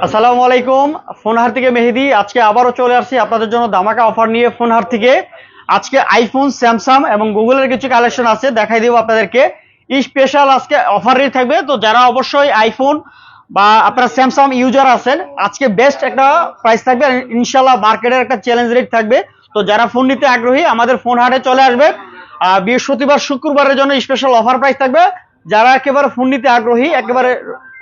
আসসালামু আলাইকুম ফোনহার থেকে মেহেদি। আজকে আবারও চলে আসছি আপনাদের জন্য ধামাকা অফার নিয়ে ফোনহার থেকে। আজকে আইফোন স্যামসাং এবং গুগলের কিছু কালেকশন আছে, দেখাই দেবো আপনাদেরকে। স্পেশাল আজকে অফার রেট থাকবে, তো যারা অবশ্যই আইফোন বা আপনারা স্যামসাং ইউজার আছেন, আজকে বেস্ট একটা প্রাইস থাকবে ইনশাল্লাহ মার্কেটের একটা চ্যালেঞ্জ রেট থাকবে। তো যারা ফোন নিতে আগ্রহী, আমাদের ফোন হাটে চলে আসবে। বৃহস্পতিবার, শুক্রবারের জন্য স্পেশাল অফার প্রাইস থাকবে। যারা একেবারে ফোন নিতে আগ্রহী, একেবারে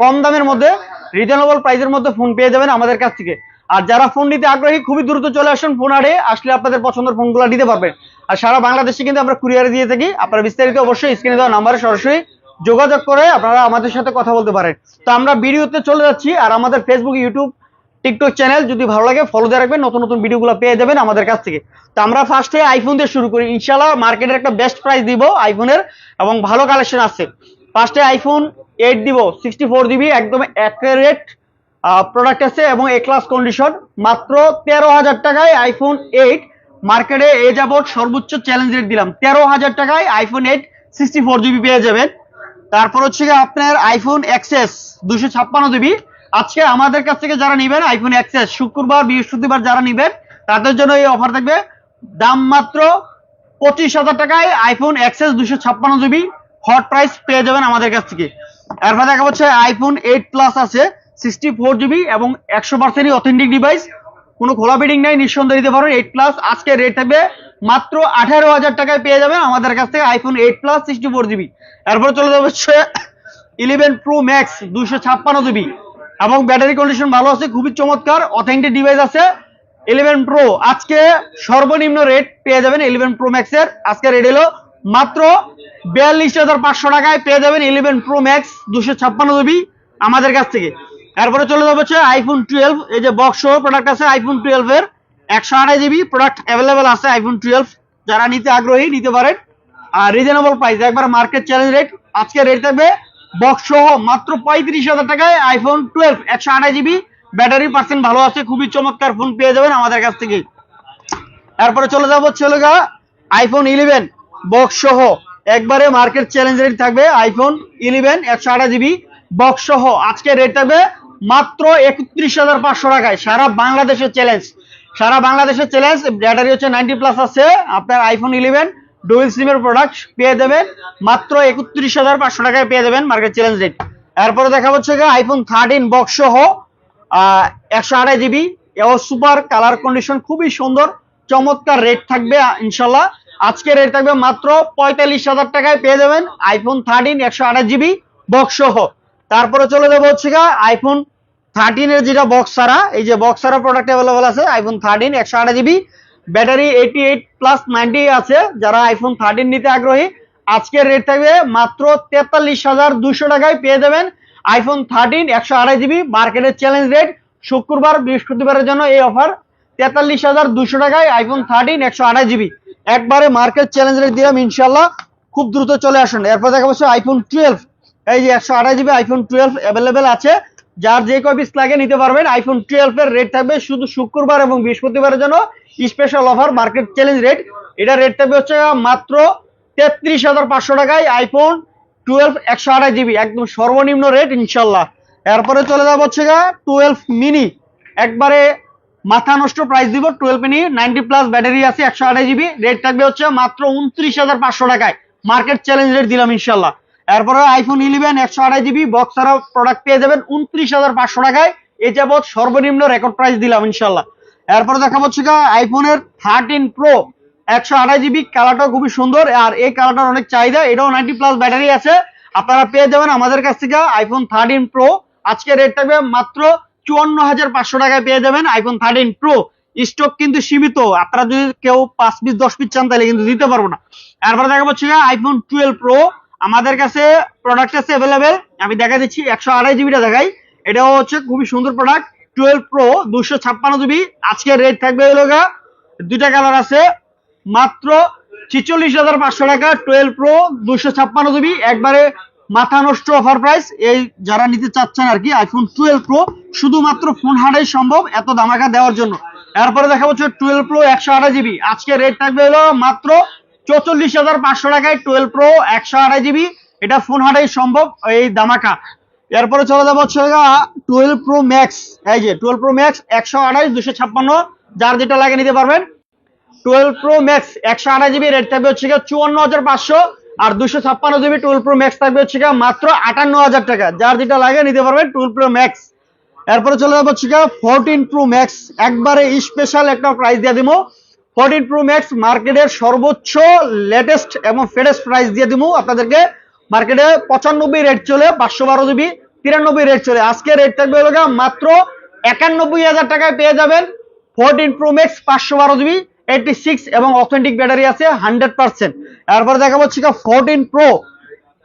কম দামের মধ্যে রিজনেবল প্রাইসের মধ্যে ফোন পেয়ে যাবেন আমাদের কাছ থেকে। আর যারা ফোন নিতে আগ্রহী, খুবই দ্রুত চলে আসুন ফোন হাটে আসলে আপনাদের পছন্দের ফোনগুলো নিতে পারবেন। আর সারা বাংলাদেশে কিন্তু আমরা কুরিয়ারে দিয়ে থাকি, আপনারা বিস্তারিত অবশ্যই স্ক্রিনে দেওয়া নাম্বারে সরাসরি যোগাযোগ করে আপনারা আমাদের সাথে কথা বলতে পারেন। তো আমরা ভিডিওতে চলে যাচ্ছি, আর আমাদের ফেসবুক ইউটিউব টিকটক চ্যানেল যদি ভালো লাগে ফলো দিয়ে রাখবেন, নতুন নতুন ভিডিওগুলো পেয়ে যাবেন আমাদের কাছ থেকে। তো আমরা ফার্স্টে আইফোন দিয়ে শুরু করি। ইনশাল্লাহ মার্কেটের একটা বেস্ট প্রাইস দিব আইফোনের এবং ভালো কালেকশন আছে। ফার্স্টে আইফোন এইট দিব সিক্সটি ফোর জিবি একদম অ্যাকুরেট প্রোডাক্ট আছে এবং এ ক্লাস কন্ডিশন মাত্র তেরো হাজার টাকায় আইফোন এইট মার্কেটে এ যাবৎ সর্বোচ্চ চ্যালেঞ্জ রেট দিলাম। তেরো হাজার টাকায় iPhone eight sixty four GB পেয়ে যাবেন। তারপর হচ্ছে গিয়ে আপনার আইফোন এক্সএস দুশো ছাপ্পান্ন জিবি আজকে আমাদের কাছ থেকে যারা নেবেন আইফোন এক্সএস শুক্রবার, বৃহস্পতিবার যারা নেবেন, তাদের জন্য এই অফার থাকবে। দাম মাত্র পঁচিশ হাজার টাকায় আইফোন এক্সএস দুশো ছাপ্পান্ন জিবি হট প্রাইস পেয়ে যাবেন আমাদের কাছ থেকে। এরপর দেখা হচ্ছে আইফোন এইট প্লাস আছে সিক্সটি ফোর জিবি এবং একশো পার্সেন্টই অথেন্টিক ডিভাইস কোনো খোলা বিডিং নাই, নিঃসন্দেহ দিতে পারো এইট প্লাস আজকে রেট থাকবে মাত্র আঠারো হাজার টাকায় পেয়ে যাবেন আমাদের কাছ থেকে iPhone eight plus sixty four GB এরপর চলে যাবে হচ্ছে ইলেভেন প্রো ম্যাক্স দুশো ছাপ্পান্ন জিবি এবং ব্যাটারি কন্ডিশন ভালো আছে, খুবই চমৎকার অথেন্টিক ডিভাইস আছে ইলেভেন প্রো আজকে সর্বনিম্ন রেট পেয়ে যাবেন ইলেভেন প্রো ম্যাক্সের আজকে রেট এলো মাত্র বিয়াল্লিশ হাজার পাঁচশো টাকায় পেয়ে যাবেন ইলেভেন প্রো ম্যাক্স দুশো ছাপ্পান্ন জিবি আমাদের কাছ থেকে। এরপরে চলে যাবে হচ্ছে আইফোন টুয়েলভ এই যে বক্স প্রোডাক্ট আছে আইফোন টুয়েলভ এর একশো আড়াই জিবি প্রোডাক্ট অ্যাভেলেবেল আছে আইফোন টুয়েলভ যারা নিতে আগ্রহী, নিতে পারেন। আর রিজনেবল প্রাইস একবার মার্কেট চ্যালেঞ্জ রেট আজকে রেট থাকবে বক্স সহ মাত্র পঁয়ত্রিশ হাজার টাকায় আইফোন টুয়েলভ একশো আড়াই জিবি। ব্যাটারি পার্সেন্ট ভালো আছে, খুবই চমৎকার ফোন পেয়ে যাবেন আমাদের কাছ থেকে। এরপরে চলে যাব চলে গা আইফোন ইলেভেন বক্স সহ। একবারে মার্কেট চ্যালেঞ্জ রেট থাকবে আইফোন ইলেভেন একশো আঠাশ জিবি বক্স সহ। আজকে রেট থাকবে মাত্র একত্রিশ হাজার পাঁচশো টাকায়। সারা বাংলাদেশের চ্যালেঞ্জ সারা বাংলাদেশের চ্যালেঞ্জ ব্যাটারি হচ্ছে নাইনটি প্লাস আছে। আপনার আইফোন ইলেভেন ডুয়েল সিমের প্রোডাক্ট পেয়ে যাবেন। মাত্র একত্রিশ হাজার পাঁচশো টাকায় পেয়ে যাবেন মার্কেট চ্যালেঞ্জ রেট এরপরে দেখা হচ্ছে আইফোন থার্টিন বক্স সহ একশো আড়াই জিবি এবং সুপার কালার কন্ডিশন খুবই সুন্দর, চমৎকার রেট থাকবে, ইনশাল্লাহ। আজকে রেট থাকবে মাত্র পঁয়তাল্লিশ হাজার টাকায় পেয়ে যাবেন আইফোন থার্টিন একশো আঠাশ জিবি বক্স সহ। তারপরে চলে যাব হচ্ছে আইফোন থার্টিনের যেটা বক্স ছাড়া, এই যে বক্স ছাড়া প্রোডাক্ট অ্যাভেলেবল আছে আইফোন থার্টিন একশো আঠাশ GB battery eighty eight plus ninety আছে, যারা আইফোন থার্টিন নিতে আগ্রহী, আজকের রেট থাকবে মাত্র তেতাল্লিশ হাজার দুশো টাকায় পেয়ে যাবেন আইফোন থার্টিন একশো আড়াই জিবি মার্কেটের চ্যালেঞ্জ রেট শুক্রবার, বৃহস্পতিবারের জন্য এই অফার তেতাল্লিশ হাজার দুশো টাকায় আইফোন থার্টিন একশো আড়াই জিবি একবারে মার্কেট চ্যালেঞ্জ রেট দিলাম ইনশাল্লাহ খুব দ্রুত চলে আসুন। এরপর দেখা যাচ্ছে আইফোন টুয়েলভ এই যে একশো আড়াই জিবি আইফোন টুয়েলভ অ্যাভেলেবেল আছে। যার যে কয় পিস লাগে নিতে পারবেন আইফোন টুয়েলভ এর রেট থাকবে শুধু শুক্রবার এবং বৃহস্পতিবারের জন্য special offer market challenge rate এটা রেট থাকবে হচ্ছে মাত্র তেত্রিশ হাজার পাঁচশো টাকায় আইফোন টুয়েলভ একশো আড়াই জিবি একদম সর্বনিম্ন রেট ইনশাল্লাহ এরপরে চলে যাব হচ্ছে গা টুয়েলভ মিনি একবারে মাথা নষ্ট প্রাইস দিব twelve mini ninety plus battery আছে, একশো আড়াই জিবি রেট থাকবে হচ্ছে মাত্র উনত্রিশ হাজার পাঁচশো টাকায়। মার্কেট চ্যালেঞ্জ রেট দিলাম ইনশাল্লাহ। এরপরে আইফোন ইলেভেন একশো আড়াই জিবি বক্স প্রোডাক্ট পেয়ে যাবেন উনত্রিশ হাজার পাঁচশো টাকায়। এ যাবৎ সর্বনিম্ন রেকর্ড প্রাইস দিলাম ইনশাল্লাহ। এরপরে দেখা হচ্ছে আইফোনের থার্টিন প্রো একশো আড়াই জিবি কালারটাও খুবই সুন্দর, আর এই কালারটার অনেক চাহিদা, এটাও নাইনটি প্লাস ব্যাটারি আছে। আপনারা পেয়ে যাবেন আমাদের কাছ থেকে আইফোন থার্টিন প্রো আজকে রেট থাকবে মাত্র চুয়ান্ন হাজার পাঁচশো টাকায় পেয়ে যাবেন আইফোন থার্টিন প্রো স্টক কিন্তু সীমিত। আপনারা যদি কেউ পাঁচ পিস দশ পিস চান, তাহলে কিন্তু দিতে পারব না। এরপরে দেখা হচ্ছে আইফোন টুয়েলভ প্রো আমাদের কাছে প্রোডাক্ট আছে অ্যাভেলেবেল আমি দেখা দিচ্ছি, একশো আড়াই জিবিটা দেখাই। এটাও হচ্ছে খুবই সুন্দর প্রোডাক্ট টুয়েলভ প্রো দুশো ছাপ্পান্ন জিবি আজকের রেট থাকবে হলো দুইটা কালার আছে। মাত্র ছিচল্লিশ হাজার পাঁচশো টাকা টুয়েলভ প্রো দুশো ছাপ্পান্ন জিবি একবারে মাথা নষ্ট অফার প্রাইস এই যারা নিতে চাচ্ছেন আর কি আইফোন টুয়েলভ প্রো শুধুমাত্র ফোন হাটাই সম্ভব এত দামাকা দেওয়ার জন্য। এরপরে দেখা হচ্ছে টুয়েলভ প্রো একশো আড়াই জিবি আজকে রেট থাকবে হলো মাত্র চৌচল্লিশ হাজার পাঁচশো টাকায় টুয়েলভ প্রো একশো আড়াই জিবি এটা ফোন হাটাই সম্ভব, এই দামাকা এরপরে চলে যাব হচ্ছে টুয়েলভ প্রো ম্যাক্স এই যে টুয়েলভ প্রো ম্যাক্স একশো আঠাশ, দুশো ছাপ্পান্ন, যার যেটা লাগে নিতে পারবেন। টুয়েলভ প্রো ম্যাক্স একশো আঠাশ জিবি রেট থাকবে হচ্ছে চুয়ান্ন হাজার পাঁচশো। আর দুশো ছাপ্পান্ন জিবি টুয়েলভ প্রো ম্যাক্স থাকবে হচ্ছে মাত্র আটান্ন হাজার টাকা। যার যেটা লাগে নিতে পারবেন টুয়েলভ প্রো ম্যাক্স। এরপরে চলে যাব হচ্ছে ফোরটিন প্রো ম্যাক্স। একবারে স্পেশাল একটা প্রাইস দিয়ে দিব। ফোরটিন প্রো ম্যাক্স মার্কেটের সর্বোচ্চ লেটেস্ট এবং ফেটেস্ট প্রাইস দিয়ে দিব আপনাদেরকে। মার্কেটে পঁচানব্বই রেট চলে, পাঁচশো বারো জিবি, তিরানব্বই রেট চলে। আজকে রেট থাকবে মাত্র একানব্বই হাজার টাকায় পেয়ে যাবেন। ফোরটিন প্রো ম্যাক্স পাঁচশো বারো জিবি। এইটটি সিক্স এবং অথেন্টিক ব্যাটারি আছে হান্ড্রেড পার্সেন্ট এরপরে দেখা হচ্ছে ফোরটিন প্রো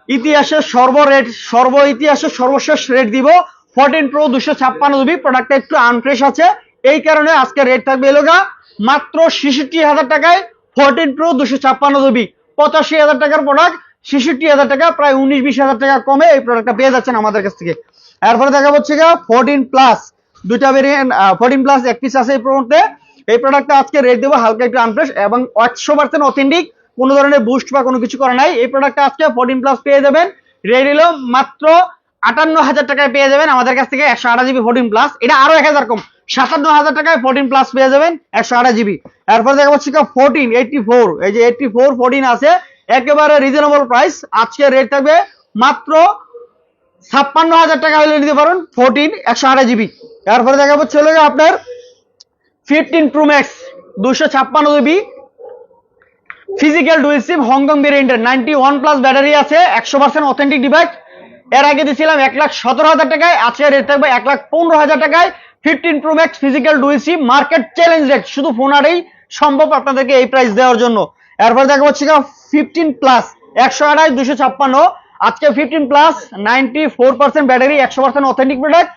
ইতিহাসের সর্ব রেট সর্ব ইতিহাসের সর্বশেষ রেট দিব। ফোরটিন প্রো দুশো ছাপ্পান্ন জিবি প্রোডাক্টটা একটু আনফ্রেশ আছে। এই কারণে আজকে রেট থাকবে এলোগা মাত্র ছেষট্টি হাজার টাকায় ফোরটিন প্রো দুশো ছাপ্পান্ন জিবি পঁচাশি হাজার টাকার প্রোডাক্ট ছেষট্টি হাজার টাকা, প্রায় উনিশ বিশ হাজার টাকা কমে এই প্রোডাক্টটা পেয়ে যাচ্ছেন আমাদের কাছ থেকে। এরপরে দেখা হচ্ছে গা ফোরটিন প্লাস দুইটা ভেরিয়েন্ট ফোরটিন প্লাস এক পিস আছে এই প্রোডাক্টে এই প্রোডাক্টটা আজকে রেট দেবো হালকা একটু আনফ্রেশ এবং একশো পার্সেন্ট অথেন্টিক কোনো ধরনের বুস্ট বা কোনো কিছু করা নাই। এই প্রোডাক্টটা আজকে ফোরটিন প্লাস পেয়ে যাবেন। রেট হলো মাত্র আটান্ন হাজার টাকায় পেয়ে যাবেন আমাদের কাছ থেকে একশো আঠাশ জিবি ফোরটিন প্লাস এটা আরও এক হাজার কম, সাতান্ন হাজার টাকায় ফোরটিন প্লাস পেয়ে যাবেন একশো আঠাশ জিবি এরপর দেখা হচ্ছে ফোরটিন এইটটি ফোর এই যে এইটটি ফোর ফোরটিন আছে, একেবারে রিজনেবল প্রাইস আজকে রেট থাকবে মাত্র ছাপ্পান্ন হাজার টাকা হলে নিতে পারেন ফোরটিন একশো আঠাশ জিবি এরপরে দেখা হচ্ছে হলো আপনার ফিফটিন প্রো ম্যাক্স দুশো ছাপ্পান্ন GB. Physical dual SIM Hong Kong ভেরিয়েন্টের নাইনটি ওয়ান প্লাস ব্যাটারি আছে, একশো পার্সেন্ট অথেন্টিক ডিভাইস এর আগে দিয়েছিলাম এক লাখ সতেরো হাজার টাকায়, আজকে রেট থাকবে এক লাখ পনেরো হাজার টাকায়। Fifteen pro max physical dual SIM market challenge rate শুধু ফোন আরেই সম্ভব আপনাদেরকে এই প্রাইস দেওয়ার জন্য। এরপর দেখা হচ্ছে ফিফটিন প্লাস একশো আঠাশ দুশো ছাপ্পান্ন। আজকে fifteen plus ninety four percent battery একশো পার্সেন্ট অথেন্টিক প্রোডাক্ট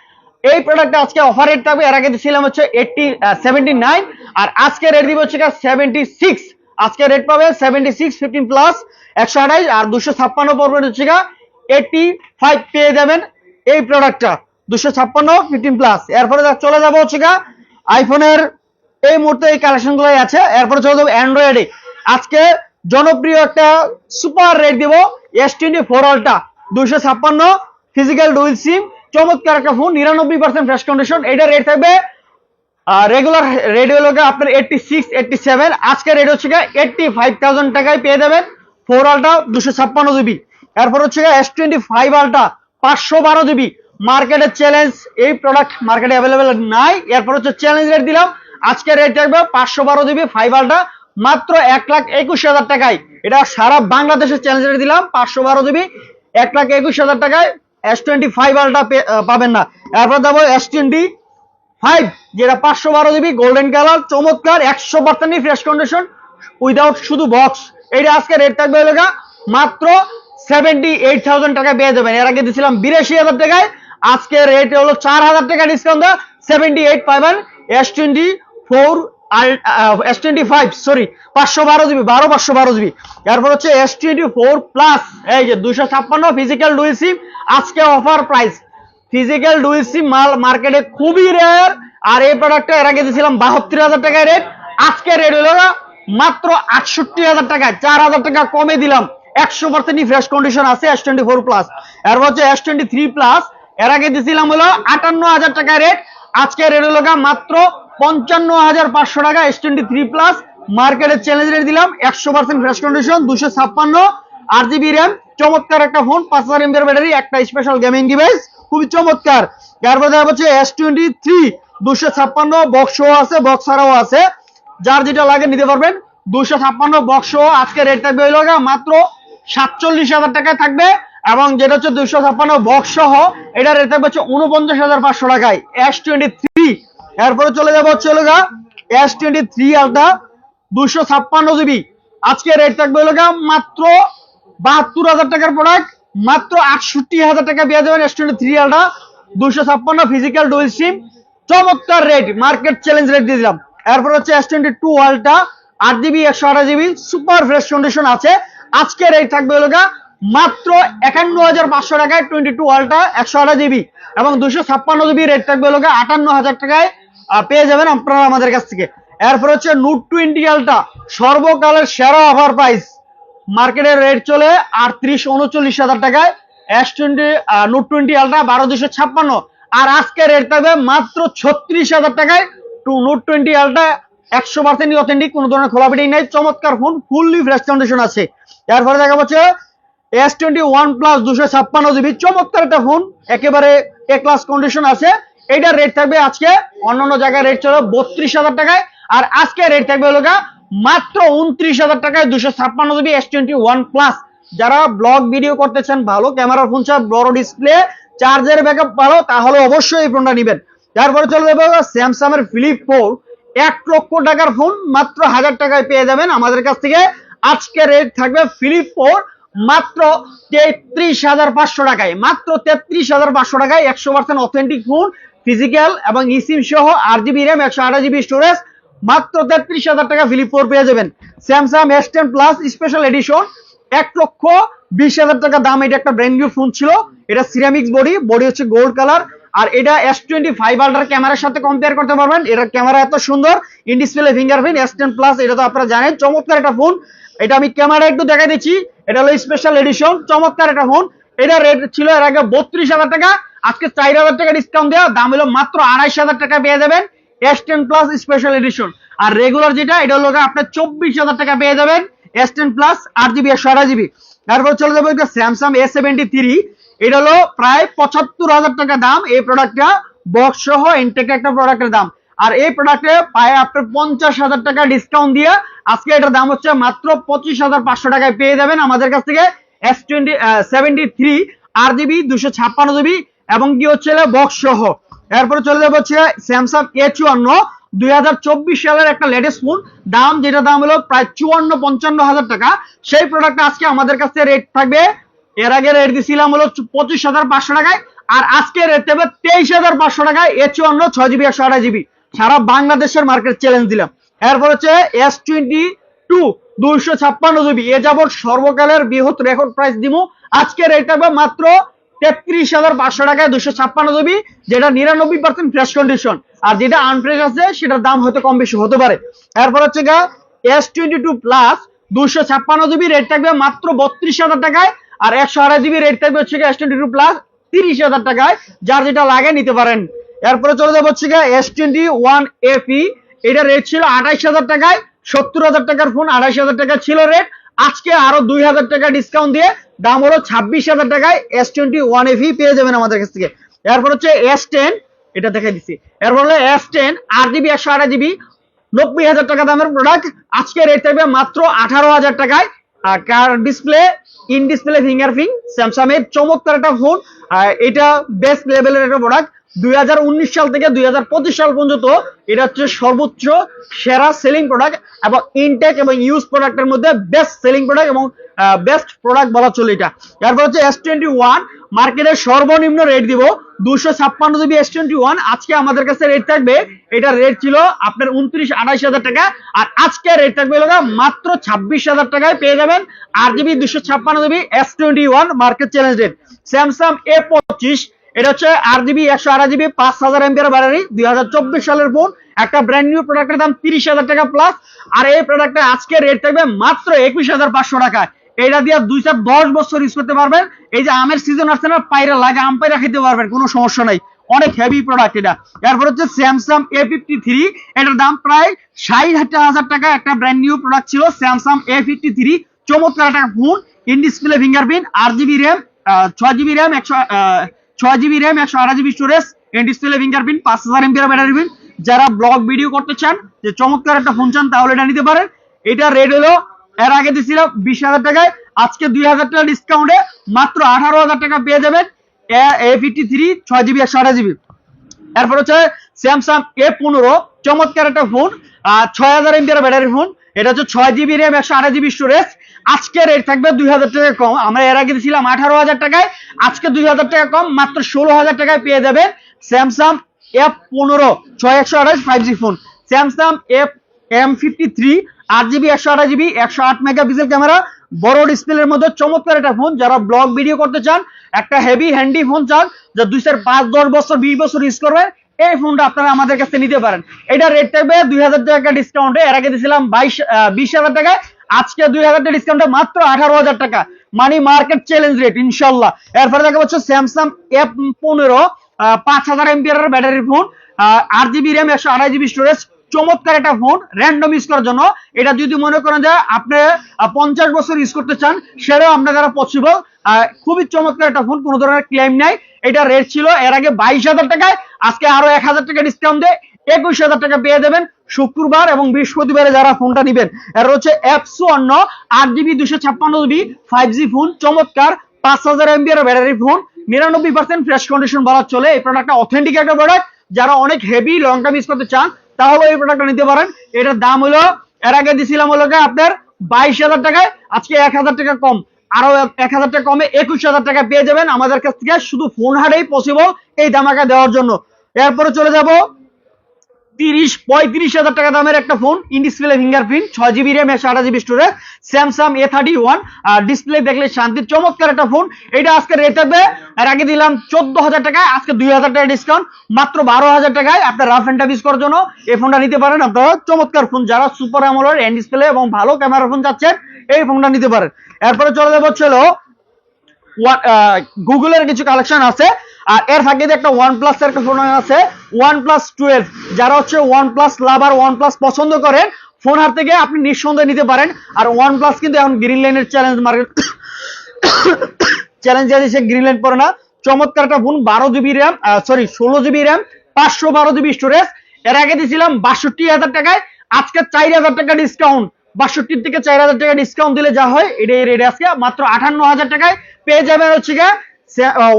এই প্রোডাক্টটা আজকে অফার রেট থাকবে, এর আগে দিয়েছিলাম হচ্ছে এইটটি সেভেন্টি নাইন আর আজকে রেট দিব হচ্ছে সেভেন্টি সিক্স আজকে রেট পাবে সেভেন্টি সিক্স ফিফটিন প্লাস একশো আঠাইশ আর দুশো ছাপ্পান্ন পড়বে হচ্ছে এইটটি ফাইভ পেয়ে যাবেন এই প্রোডাক্টটা দুশো ছাপ্পান্ন ফিফটিন প্লাস এরপরে চলে যাব হচ্ছে আইফোনের এই মুহূর্তে এই কালেকশনগুলোই আছে। এরপরে চলে যাব অ্যান্ড্রয়েডে আজকে জনপ্রিয় একটা সুপার রেট দিব এস টোয়েন্টি ফোর আলটা দুশো ছাপ্পান্ন ফিজিক্যাল ডুইল সিম চমৎকার একটা ফোন নিরানব্বই পার্সেন্ট ফ্রেশ কন্ডিশন এটা রেট থাকবে রেগুলার রেট হলো আপনার এইটটি সিক্স এইটটি সেভেন আজকে রেট হচ্ছে এইটটি ফাইভ থাউজেন্ড টাকায় পেয়ে যাবেন ফোর আলটা দুশো ছাপ্পান্ন জিবি এরপর হচ্ছে এস টোয়েন্টি ফাইভ আলটা পাঁচশো বারো জিবি মার্কেটের চ্যালেঞ্জ এই প্রোডাক্ট মার্কেটে অ্যাভেলেবেল নাই। এরপর হচ্ছে চ্যালেঞ্জ রেট দিলাম আজকে রেট থাকবে পাঁচশো বারো জিবি ফাইভ আলটা মাত্র এক লাখ একুশ হাজার টাকায়। এটা সারা বাংলাদেশের চ্যালেঞ্জ রেট দিলাম, পাঁচশো বারো জিবি এক লাখ একুশ হাজার টাকায়। এস টোয়েন্টি ফাইভ আলটা পাবেন না। এরপর দেবো এস টোয়েন্টি ফাইভ যেটা পাঁচশো বারো জিবি গোল্ডেন কালার চমৎকার, একশো পার্সেন্ট ফ্রেশ কন্ডিশন উইদাউট শুধু বক্স এইটা আজকে রেট থাকবে গা, মাত্র সেভেন্টি এইট থাউজেন্ড টাকা পেয়ে যাবেন। এর আগে দিয়েছিলাম বিরাশি হাজার টাকায়, আজকে রেট হলো চার হাজার টাকা ডিসকাউন্ট দেওয়া সেভেন্টি এইট পাবেন S twenty four S twenty five sorry পাঁচশো বারো জিবি, বারো পাঁচশো বারো জিবি। এরপর হচ্ছে এস টোয়েন্টি ফোর প্লাস দুশো ছাপ্পান্ন ফিজিক্যাল সিম আজকে অফার প্রাইস ফিজিক্যাল সিম মাল মার্কেটে খুবই রেয়ার আর এই প্রোডাক্টটা এর আগে দিয়েছিলাম বাহাত্তর হাজার টাকায় রেট আজকে রেট হলো মাত্র আটষট্টি হাজার টাকায় চার হাজার টাকা কমে দিলাম। একশো পার্সেন্ট ফ্রেশ কন্ডিশন আছে এস টোয়েন্টি ফোর প্লাস এরপর হচ্ছে এস টোয়েন্টি থ্রি প্লাস এর আগে দিয়েছিলাম হলো আটান্ন হাজার টাকায় রেট আজকে রেট হলো মাত্র পঞ্চান্ন হাজার পাঁচশো টাকা এস টোয়েন্টি থ্রি প্লাস মার্কেটের চ্যালেঞ্জ রেট দিলাম, একশো পার্সেন্ট ফ্রেশ কন্ডিশন দুশো ছাপ্পান্ন আর জিবি র্যাম চমৎকার একটা ফোন পাঁচ হাজার এমবির ব্যাটারি একটা স্পেশাল গেমিং ডিভাইস খুবই চমৎকার। তারপরে দেখা হচ্ছে এস টোয়েন্টি থ্রি দুশো ছাপ্পান্ন বক্স আছে বক্স ছাড়াও আছে। যার যেটা লাগে নিতে পারবেন, দুশো ছাপ্পান্ন বক্স আজকে রেট থাকবে হইল মাত্র সাতচল্লিশ হাজার টাকায় থাকবে, এবং যেটা হচ্ছে দুশো ছাপ্পান্ন বক্স সহ, এটা রেট থাকবে হচ্ছে উনপঞ্চাশ হাজার পাঁচশো টাকায়। এস টোয়েন্টি থ্রি এরপরে চলে যাব হচ্ছে হলো এস টোয়েন্টি থ্রি আলটা দুশো ছাপ্পান্ন জিবি আজকে রেট থাকবে হলো মাত্র বাহাত্তর হাজার টাকার প্রোডাক্ট মাত্র আটষট্টি হাজার টাকা পেয়ে যাবেন এস টোয়েন্টি থ্রি আলটা দুশো ছাপ্পান্ন ফিজিক্যাল ডুয়েল সিম চমৎকার রেট মার্কেট চ্যালেঞ্জ রেট দিয়ে দিলাম। এরপর হচ্ছে এস টোয়েন্টি টু ওয়ালটা আট জিবি একশো আঠাশ জিবি সুপার ফ্রেশ কন্ডিশন আছে। আজকে রেট থাকবে হলো মাত্র একান্ন হাজার পাঁচশো টাকায় টোয়েন্টি টু ওয়ালটা একশো আঠাশ জিবি এবং দুশো ছাপ্পান্ন জিবি রেট থাকবে হলো আটান্ন হাজার টাকায় পেয়ে যাবেন আপনারা আমাদের কাছ থেকে। এরপর হচ্ছে নোট টোয়েন্টি আলটা সর্বকালের সেরা অফার প্রাইস মার্কেটের রেট চলে আটত্রিশ উনচল্লিশ হাজার টাকায়। S twenty note twenty ultra বারো দুশো ছাপ্পান্ন। আর আজকে রেট থাকবে মাত্র ছত্রিশ হাজার টাকায়। টু নোট টোয়েন্টি আলটা একশো পার্সেন্ট অথেন্টিক কোনো ধরনের খোলা পিটিং নাই। চমৎকার ফোন ফুললি ফ্রেশ কন্ডিশন আছে। এরপরে দেখা যাচ্ছে এস টোয়েন্টি ওয়ান প্লাস দুশো ছাপ্পান্ন জিবি চমৎকার একটা ফোন একেবারে এ ক্লাস কন্ডিশন আছে। এইটার রেট থাকবে আজকে অন্যান্য জায়গায় রেট চলে বত্রিশ হাজার টাকায়। আর আজকে রেট থাকবে হলো মাত্র উনত্রিশ হাজার টাকায় দুশো ছাপ্পান্ন GB S twenty one plus যারা ব্লগ ভিডিও করতেছেন, ভালো ক্যামেরার ফোন চান বড় ডিসপ্লে চার্জের ব্যাকআপ ভালো, তাহলে অবশ্যই এই ফোনটা নেবেন। তারপরে চলে যাবে স্যামসাং এর ফ্লিপ ফোর এক লক্ষ টাকার ফোন মাত্র হাজার টাকায় পেয়ে যাবেন আমাদের কাছ থেকে। আজকে রেট থাকবে ফ্লিপ ফোর মাত্র তেত্রিশ হাজার পাঁচশো টাকায়। মাত্র তেত্রিশ হাজার পাঁচশো টাকায় একশো পার্সেন্ট অথেন্টিক ফোন ফিজিক্যাল এবং ইসিম সহ আট জিবি র্যাম একশো আঠাশ জিবি স্টোরেজ মাত্র তেত্রিশ হাজার টাকা ফ্লিপ ফোর পেয়ে যাবেন। Samsung S ten plus special edition এক লক্ষ বিশ হাজার টাকা দাম। এটা একটা ব্র্যান্ড নিউ ফোন ছিল। এটা সিরামিক্স বডি বডি হচ্ছে গোল্ড কালার আর এটা এস টোয়েন্টি ফাইভ আল্ট্রার ক্যামেরার সাথে কম্পেয়ার করতে পারবেন। এটার ক্যামেরা এত সুন্দর। In display fingerprint S ten plus এটা তো আপনারা জানেন। চমৎকার একটা ফোন এটা আমি ক্যামেরা একটু দেখাই দিচ্ছি। এটা হলো স্পেশাল এডিশন চমৎকার একটা ফোন এটা রেট ছিল এর আগে বত্রিশ হাজার টাকা, আজকে চার হাজার টাকা ডিসকাউন্ট দেওয়া, দাম হলো মাত্র আড়াইশ হাজার টাকা পেয়ে যাবেন S ten plus special edition আর রেগুলার যেটা, এটা হলো গিয়ে আপনার চব্বিশ হাজার টাকা পেয়ে যাবেন এস টেন প্লাস আট জিবি একশো আঠাশ জিবি তারপর চলে যাব স্যামসাং এস সেভেন্টি থ্রি এটা হলো প্রায় পঁচাত্তর হাজার টাকা দাম, এই প্রোডাক্টটা বক্স সহ ইনটেক একটা প্রোডাক্টের দাম। আর এই প্রোডাক্টে পায় আপনার পঞ্চাশ হাজার টাকা ডিসকাউন্ট দিয়ে, আজকে এটার দাম হচ্ছে মাত্র পঁচিশ হাজার পাঁচশো টাকায় পেয়ে যাবেন আমাদের কাছ থেকে এস টোয়েন্টি সেভেন্টি থ্রি আর জিবি দুশো ছাপ্পান্ন জিবি এবং কি হচ্ছে বক্স সহ। এরপরে চলে যাব হচ্ছে স্যামসাং এ চুয়ান্ন দুই সালের একটা লেটেস্ট ফোন দাম, যেটা দাম হলো প্রায় চুয়ান্ন পঞ্চান্ন হাজার টাকা। সেই প্রোডাক্টটা আজকে আমাদের কাছে রেট থাকবে। এর আগে রেট দিছিলাম হলো পঁচিশ হাজার পাঁচশো টাকায়, আর আজকে রেট দেবে তেইশ হাজার পাঁচশো টাকায় এ চুয়ান্ন ছয় জিবি একশো আঠাশ জিবি সারা বাংলাদেশের মার্কেট চ্যালেঞ্জ দিলাম। এরপর হচ্ছে এস টোয়েন্টি টু দুইশো ছাপ্পান্ন জিবি। এ যাবৎ সর্বকালের বৃহৎ রেকর্ড প্রাইস দিব আজকে রেট মাত্র তেত্রিশ হাজার পাঁচশো টাকায় দুশো ছাপ্পান্ন জিবি, যেটা নিরানব্বই পার্সেন্ট ফ্রেশ কন্ডিশন আর যেটা আনফ্রেশ আছে, সেটার দাম হয়তো কম বেশি হতে পারে। এরপর হচ্ছে গা এস টোয়েন্টি টু প্লাস দুশো ছাপ্পান্ন জিবি রেট থাকবে মাত্র বত্রিশ হাজার টাকায়। আর একশো আড়াই জিবি রেট থাকবে হচ্ছে এস টোয়েন্টি টু প্লাস তিরিশ হাজার টাকায়, যার যেটা লাগে নিতে পারেন। এরপরে চলে যাব হচ্ছে এস টোয়েন্টি ওয়ান এফি এটা রেট ছিল আঠাইশ হাজার টাকায়। সত্তর হাজার টাকার ফোন আঠাইশ হাজার টাকা ছিল রেট আজকে আরও দুই হাজার টাকা ডিসকাউন্ট দিয়ে দাম হলো ছাব্বিশ হাজার টাকায় এস টোয়েন্টি ওয়ান এফি পেয়ে যাবেন আমাদের কাছ থেকে। এরপর হচ্ছে এস টেন এটা দেখে দিচ্ছি। এরপর হলো এস টেন আট জিবি একশো আঠাশ জিবি নব্বই হাজার টাকা দামের প্রোডাক্ট আজকে রেট থাকবে মাত্র আঠারো হাজার টাকায়। কার display in display fingerprint Samsung এর চমৎকার একটা ফোন এটা বেস্ট লেভেলের একটা প্রোডাক্ট সাল থেকে দুই হাজার পঁচিশ সাল পর্যন্ত এটা হচ্ছে সর্বোচ্চ সেরা সেলিং প্রোডাক্ট এবং ইনটেক এবং ইউজ প্রোডাক্টের মধ্যে বেস্ট সেলিং প্রোডাক্ট এবং বেস্ট প্রোডাক্ট বলা চলে এটা। এরপর হচ্ছে এস টোয়েন্টি ওয়ান মার্কেটের সর্বনিম্ন রেট দিব দুশো ছাপ্পান্ন জিবি এস টোয়েন্টি ওয়ান আজকে আমাদের কাছে রেট থাকবে এটার রেট ছিল আপনার উনত্রিশ আঠাইশ হাজার টাকা। আর আজকে রেট থাকবে মাত্র ছাব্বিশ হাজার টাকায় পেয়ে যাবেন আট জিবি দুশো ছাপ্পান্ন GB S twenty one market challenge rate Samsung A পঁচিশ এটা হচ্ছে আট জিবি একশো আড়াই জিবি পাঁচ হাজার এমপিআর ব্যাটারি দুই হাজার চব্বিশ সালের ফোন একটা ব্র্যান্ড নিউ প্রোডাক্টের দাম তিরিশ হাজার টাকা প্লাস আর এই প্রোডাক্টের আজকে রেট থাকবে মাত্র একুশ হাজার পাঁচশো টাকায় এটা দিয়ে দুই চার দশ বছর ইউজ করতে পারবেন। এই যে আমের সিজন আসছে না, পায়রা লাগে, আম পায়রা খেতে পারবেন, কোনো সমস্যা নাই। অনেক হেভি প্রোডাক্ট এটা। এরপর হচ্ছে স্যামসাং এ ফিফটি থ্রি এটার দাম প্রায় ষাট হাজার টাকা। একটা ব্র্যান্ড নিউ প্রোডাক্ট ছিল স্যামসাং এ ফিফটি থ্রি চমৎকার একটা ফোন ইন ডিসপ্লে ফিঙ্গারপ্রিন্ট আট জিবি র্যাম ছয় জিবি র্যাম একশো ছয় জিবি র্যাম একশো আড়াই GB storage in display fingerprint পাঁচ হাজার এমপিআর ব্যাটারি বিল যারা ব্লগ ভিডিও করতে চান, যে চমৎকার একটা ফোন চান, তাহলে এটা নিতে পারেন। এটা রেট হলো, এর আগে দিয়েছিল বিশ হাজার টাকায়, আজকে দুই হাজার টাকা ডিসকাউন্টে মাত্র আঠারো হাজার টাকা পেয়ে যাবেন। এ ফিফটি থ্রি ছয় জিবি একশো আঠাশ জিবি এরপর হচ্ছে স্যামসাং এ পনেরো চমৎকার একটা ফোন ছয় হাজার এমপিআর ব্যাটারি ফোন এটা হচ্ছে ছয় জিবি র্যাম একশো আঠাশ জিবি স্টোরেজ আজকে রেট থাকবে দুই হাজার টাকা কম। আমরা এর আগে দিয়েছিলাম আঠারো হাজার টাকায়, আজকে দুই হাজার টাকা কম, মাত্র ষোলো হাজার টাকায় পেয়ে যাবেন স্যামসাং এফ পনেরো, ছয় একশো আঠাশ five G phone Samsung F M fifty three আট জিবি একশো আঠাশ জিবি একশো আট মেগাপিক্সেল ক্যামেরা বড় ডিসপ্লের মধ্যে চমৎকার একটা ফোন যারা ব্লগ ভিডিও করতে চান, একটা হেভি হ্যান্ডি ফোন চান, যা দুই চার পাঁচ, দশ বছর, বিশ বছর ইউজ করবে, এই ফোনটা আপনারা আমাদের কাছে নিতে পারেন। এটা রেট থাকবে দুই হাজার টাকা ডিসকাউন্টে এর আগে দিয়েছিলাম বাইশ বিশ হাজার টাকায় আজকে দুই হাজার টাকা ডিসকাউন্টে মাত্র আঠারো হাজার টাকা। মানে মার্কেট চ্যালেঞ্জ রেট ইনশাল্লাহ। এরপরে দেখা যাচ্ছে স্যামসাং এফ পনেরো পাঁচ হাজার এমপিআর ব্যাটারি ফোন আট জিবি র্যাম একশো আড়াই জিবি স্টোরেজ চমৎকার একটা ফোন র্যান্ডম ইউজ করার জন্য। এটা যদি মনে করেন যে আপনি পঞ্চাশ বছর ইউজ করতে চান, সেটাও আপনার দ্বারা পসিবল খুবই চমৎকার একটা ফোন কোনো ধরনের ক্লেম নাই। এটা রেট ছিল, এর আগে বাইশ হাজার টাকায়, আজকে আরও এক হাজার টাকা ডিসকাউন্ট দিয়ে একুশ হাজার টাকা পেয়ে দেবেন শুক্রবার এবং বৃহস্পতিবারে যারা ফোনটা নিবেন, এর হচ্ছে একশো অন্য আট জিবি দুশো ছাপ্পান্ন জিবি ফাইভ জি ফোন চমৎকার, পাঁচ হাজার এমবিআর ব্যাটারি ফোন নিরানব্বই পার্সেন্ট ফ্রেশ কন্ডিশন বলা চলে। এই প্রোডাক্টটা অথেন্টিক একটা প্রোডাক্ট যারা অনেক হেভি লং টাইম ইউজ করতে চান, তাহলে এই প্রোডাক্টটা নিতে পারেন। এটার দাম হলো, এর আগে দিছিলাম হলো আপনার বাইশ হাজার টাকায়, আজকে এক হাজার টাকা কম। আরও এক হাজার টাকা কমে একুশ হাজার টাকা পেয়ে যাবেন। আমাদের কাছ থেকে শুধু ফোন হারেই পসিবল এই দামাকা দেওয়ার জন্য। এরপরে চলে যাব তিরিশ, পঁয়ত্রিশ হাজার টাকা দামের একটা ফোন ইন ডিসপ্লে ফিঙ্গারপ্রিন্ট ছয় জিবি র্যাম একশো আঠাশ GB storage Samsung A thirty one R display দেখলে শান্তির চমৎকার একটা ফোন এটা আজকে রেট থাকবে এর আগে দিলাম চোদ্দ হাজার টাকায়, আজকে দুই হাজার টাকা ডিসকাউন্ট মাত্র বারো হাজার টাকায়। আপনার রাফ অ্যান্ড টাফ ইউজ করার জন্য এই ফোনটা নিতে পারেন। আপনারা চমৎকার ফোন যারা সুপার অ্যামোলেড এন্ড ডিসপ্লে এবং ভালো ক্যামেরা ফোন চাচ্ছেন, এই ফোনটা নিতে পারেন। এরপরে চলে যাব ছিল গুগলের কিছু কালেকশন আছে। আর এর ফাঁকে একটা ওয়ান প্লাস একটা ফোন আছে ওয়ান প্লাস টুয়েলভ যারা হচ্ছে one plus lover one plus পছন্দ করেন, ফোন হার থেকে আপনি নিঃসন্দেহে নিতে পারেন। আর ওয়ান প্লাস কিন্তু এখন গ্রিন লাইনের চ্যালেঞ্জ মার্কেট চ্যালেঞ্জ আছে গ্রিন লাইন পরে না। চমৎকার একটা ফোন বারো জিবি র্যাম সরি ষোলো জিবি র্যাম পাঁচশো বারো জিবি স্টোরেজ এর আগে দিয়েছিলাম বাষট্টি হাজার টাকায়, আজকে চার হাজার টাকা ডিসকাউন্ট বাষট্টির থেকে চার হাজার টাকা ডিসকাউন্ট দিলে যা হয় এটা এই রেট আজকে মাত্র আটান্ন হাজার টাকায় পেয়ে যাবেন হচ্ছে গিয়ে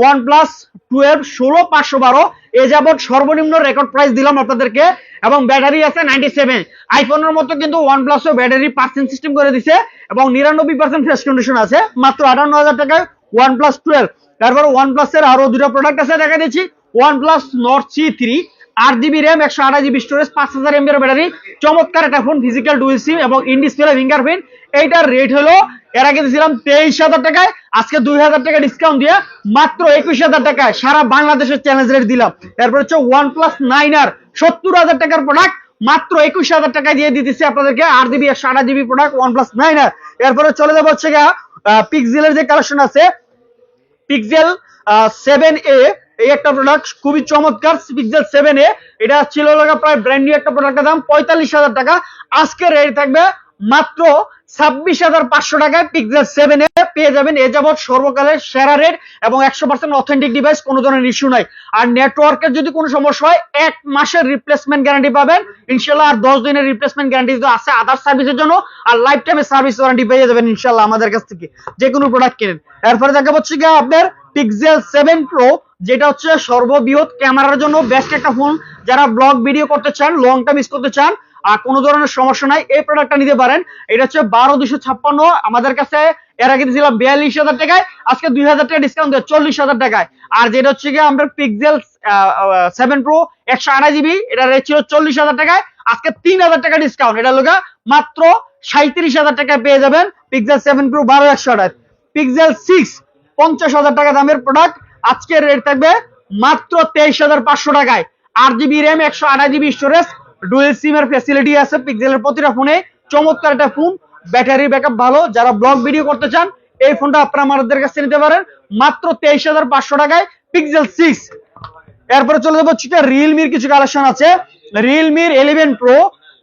ওয়ান প্লাস টুয়েলভ ষোলো পাঁচশো বারো। এ যাবৎ সর্বনিম্ন রেকর্ড প্রাইস দিলাম আপনাদেরকে। এবং ব্যাটারি আছে নাইনটি সেভেন আইফোনের মতো কিন্তু ওয়ান প্লাসও ব্যাটারি পার্সেন্ট সিস্টেম করে দিছে এবং নিরানব্বই পার্সেন্ট ফ্রেশ কন্ডিশন আছে। মাত্র আটান্ন হাজার টাকায় ওয়ান প্লাস টুয়েলভ তারপর ওয়ান প্লাসের আরও দুটো প্রোডাক্ট আছে, দেখা দিয়েছি one plus Nord C three আট জিবি র্যাম একশো আঠাশ জিবি স্টোরেজ পাঁচ হাজার এমবির ব্যাটারি চমৎকার একটা ফোন ফিজিক্যাল ডুয়েল সিম এবং ইন ডিসপ্লে ফিঙ্গারপ্রিন্ট এইটার রেট হলো, এর আগে দিয়েছিলাম তেইশ হাজার টাকায়, আজকে দুই হাজার টাকা ডিসকাউন্ট দিয়ে মাত্র একুশ হাজার টাকায় সারা বাংলাদেশের চ্যালেঞ্জ রেট দিলাম। তারপর হচ্ছে ওয়ান প্লাস নাইন আর সত্তর হাজার টাকার প্রোডাক্ট মাত্র একুশ হাজার টাকা দিয়ে দিতেছি আপনাদেরকে আট জিবি, একশো আঠাশ GB product one plus nine আর এরপরে চলে যাব হচ্ছে গা পিক্সেলের যে কালেকশন আছে পিক্সেল সেভেন এ এই একটা প্রোডাক্ট খুবই চমৎকার পিক্সেল সেভেন এ। এটা ছিল প্রায় ব্র্যান্ড নিউ একটা প্রোডাক্টের দাম, পঁয়তাল্লিশ হাজার টাকা। আজকে রেট থাকবে মাত্র ছাব্বিশ হাজার পাঁচশো টাকায় পিক্সেল সেভেন এ পেয়ে যাবেন। এ যাবৎ সর্বকালের সেরা রেট এবং একশো পার্সেন্ট অথেন্টিক ডিভাইস কোনো ধরনের ইস্যু নাই। আর নেটওয়ার্কের যদি কোনো সমস্যা হয়, এক মাসের রিপ্লেসমেন্ট গ্যারান্টি পাবেন। ইনশাল্লাহ আর দশ দিনের রিপ্লেসমেন্ট গ্যারান্টি তো আছে আদার সার্ভিসের জন্য। আর লাইফ টাইমের সার্ভিস ওয়ারেন্টি পেয়ে যাবেন ইনশাল্লাহ আমাদের কাছ থেকে। যে কোনো প্রোডাক্ট কেনেন। এরপরে দেখা পাচ্ছি আপনার পিক্সেল সেভেন প্রো যেটা হচ্ছে সর্ববৃহৎ ক্যামেরার জন্য বেস্ট একটা ফোন যারা ব্লগ ভিডিও করতে চান লং টাইম ইউজ করতে চান, আর কোনো ধরনের সমস্যা নাই, এই প্রোডাক্টটা নিতে পারেন। এটা হচ্ছে বারো দুশো ছাপ্পান্ন, আমাদের কাছে এর আগে দিয়েছিলাম বিয়াল্লিশ হাজার টাকায়, আজকে দুই হাজার টাকা ডিসকাউন্ট দেয়, চল্লিশ হাজার টাকায়। আর যেটা হচ্ছে গিয়ে আমরা পিক্সেল সেভেন প্রো একশো আড়াই জিবি এটা রেট ছিল চল্লিশ হাজার টাকায়, আজকে তিন হাজার টাকা ডিসকাউন্ট এটা লোকা মাত্র সাঁত্রিশ হাজার টাকায় পেয়ে যাবেন পিক্সেল সেভেন প্রো বারো একশো আঠাশ পিক্সেল সিক্স পঞ্চাশ হাজার টাকা দামের প্রোডাক্ট আজকের রেট থাকবে মাত্র তেইশ হাজার পাঁচশো টাকায়। আট জিবি র্যাম একশো আঠাশ জিবি স্টোরেজ ডুয়েল সিমের ফেসিলিটি আছে পিক্সেলের প্রতিটা ফোনে চমৎকার একটা ফোন ব্যাটারি ব্যাকআপ ভালো। যারা ব্লগ ভিডিও করতে চান, এই ফোনটা আপনারা আমাদের কাছে নিতে পারেন। মাত্র তেইশ হাজার পাঁচশো টাকায় পিক্সেল সিক্স এরপরে চলে যাব রিয়েলমির কিছু কালেকশন আছে। রিয়েলমির ইলেভেন প্রো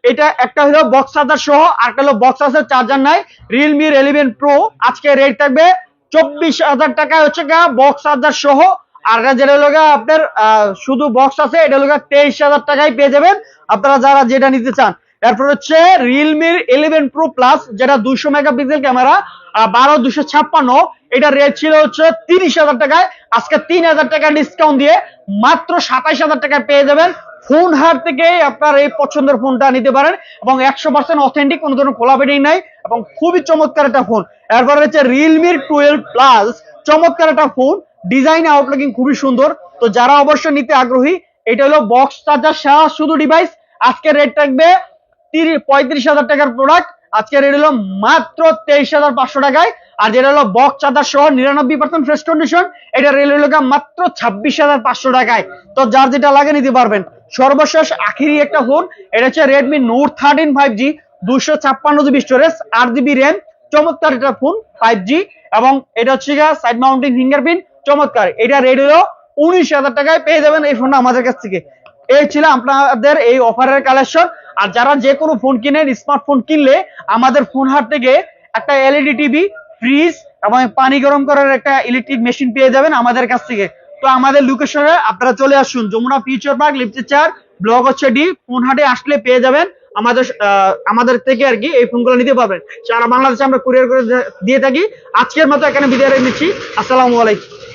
এটা একটা হলো বক্স চার্জার সহ, আর একটা হলো বক্স চার্জার নাই। রিয়েলমির ইলেভেন প্রো আজকে রেট থাকবে চব্বিশ হাজার টাকা হচ্ছে গা বক্স চার্জার সহ। আর যেটা গা আপনার শুধু বক্স আছে, এটা গা তেইশ হাজার টাকায় পেয়ে যাবেন। আপনারা যারা যেটা নিতে চান, এরপর হচ্ছে রিয়েলমির ইলেভেন প্রো প্লাস যেটা দুশো মেগাপিক্সেল ক্যামেরা বারো দুশো ছাপ্পান্ন, এটা রেট ছিল হচ্ছে তিরিশ হাজার টাকায়। আজকে তিন হাজার টাকা ডিসকাউন্ট দিয়ে মাত্র সাতাইশ হাজার টাকায় পেয়ে যাবেন। ফোন হার থেকে আপনার এই পছন্দের ফোনটা নিতে পারেন এবং একশো পার্সেন্ট অথেন্টিক কোনো ধরনের খোলা কোলাবেটিং নাই এবং খুবই চমৎকার একটা ফোন। এরপর হচ্ছে রিয়েলমির টুয়েলভ প্লাস চমৎকার একটা ফোন। ডিজাইন আউটলুকিং খুবই সুন্দর। তো যারা অবশ্যই নিতে আগ্রহী, এটা হলো বক্স চার্জার সহ শুধু ডিভাইস আজকে রেট থাকবে তিরিশ, পঁয়ত্রিশ হাজার টাকার প্রোডাক্ট আজকে রেট হলো মাত্র তেইশ হাজার পাঁচশো টাকায়। আর যেটা হলো বক্স চার্জার সহ নিরানব্বই পার্সেন্ট ফ্রেশ কন্ডিশন এটা রেল হলো মাত্র ছাব্বিশ হাজার পাঁচশো টাকায়। তো যার যেটা লাগে নিতে পারবেন। সর্বশেষ আখিরি একটা ফোন এটা হচ্ছে Redmi note thirteen five G দুশো ছাপ্পান্ন জিবি স্টোরেজ আট জিবি র্যাম চমৎকার একটা ফোন ফাইভ জি এবং এটা হচ্ছে সাইড মাউন্টিং ফিঙ্গারপ্রিন্ট চমৎকার। এটা হলো উনিশ হাজার টাকায় পেয়ে যাবেন এই ফোনটা আমাদের কাছ থেকে। এই ছিল আপনাদের এই অফারের কালেকশন আর যারা যে কোনো ফোন কিনেন স্মার্টফোন কিনলে আমাদের ফোন হাট থেকে একটা এলইডি টিভি ফ্রিজ এবং পানি গরম করার একটা ইলেকট্রিক মেশিন পেয়ে যাবেন আমাদের কাছ থেকে। তো আমাদের লোকেশনে আপনারা চলে আসুন। যমুনা ফিউচার পার্ক লিফটের চার ব্লক হচ্ছে ডি ফোন হাটে আসলে পেয়ে যাবেন আমাদের আমাদের থেকে আর কি এই ফোনগুলো নিতে পারবেন। সারা বাংলাদেশে আমরা কুরিয়ার করে দিয়ে থাকি। আজকের মতো এখানে বিদায় নিচ্ছি। আসসালামু আলাইকুম।